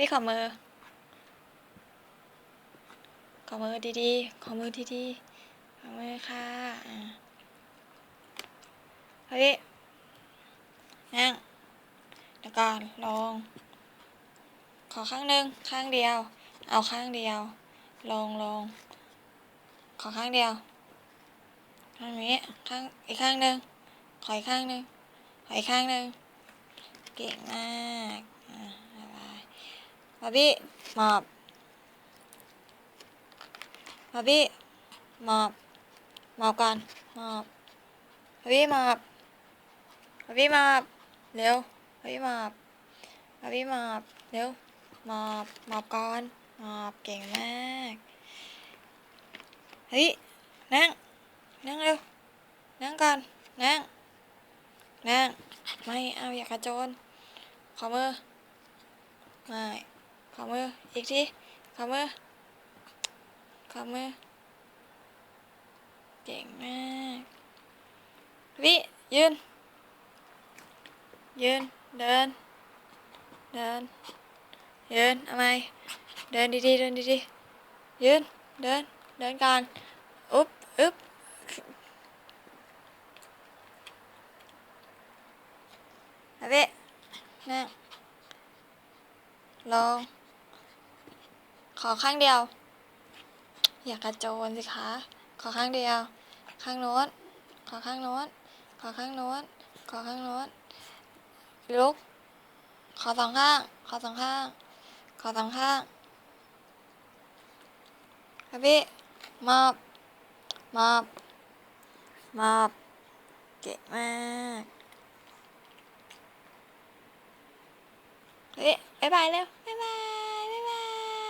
พี่ขอมือ ขอมือดีๆ ขอมือดีๆ ขอมือค่ะเฮ้ยนั่งเดี๋ยวก่อนลง ขอข้างหนึ่งข้างเดียว เอาข้างเดียว ลงลง ขอข้างเดียว ข้างนี้ ข้าง อีกข้างหนึ่งขออีกข้างหนึ่งขออีกข้างหนึ่งเก่งมาก อะบ๊ายบายบอบบี้มอบบอบบี้มอบมอบก่อนมอบมาบี้มอบบอบบี้มอบเร็วบอบบี้มอบบอบบี้มอบเร็วมอบมอบก่อนมอบเก่งมากเฮ้ยนั่งนั่งเร็วนั่งก่อนนั่งนั่งไม่เอาอย่ากระโจนขอมือไม่ ขอมือ อีกที ขอมือ ขอมือ เก่งมาก วิ ยืน ยืน เดิน เดิน ยืนเอาไหมเดินดีๆ เดินดีๆ ยืน เดิน เดินก่อน อุ๊บอึ๊บเอาวินั่งลง ขอข้างเดียว อย่ากระโจนสิคะ ขอข้างเดียว ข้างโน้น ขอข้างโน้น ขอข้างโน้น ขอข้างโน้น ลุก ขอสองข้าง ขอสองข้าง ขอสองข้างครับพี่มอบมอบมอบเก่งมากเฮ้ยบายบายเร็วบายบาย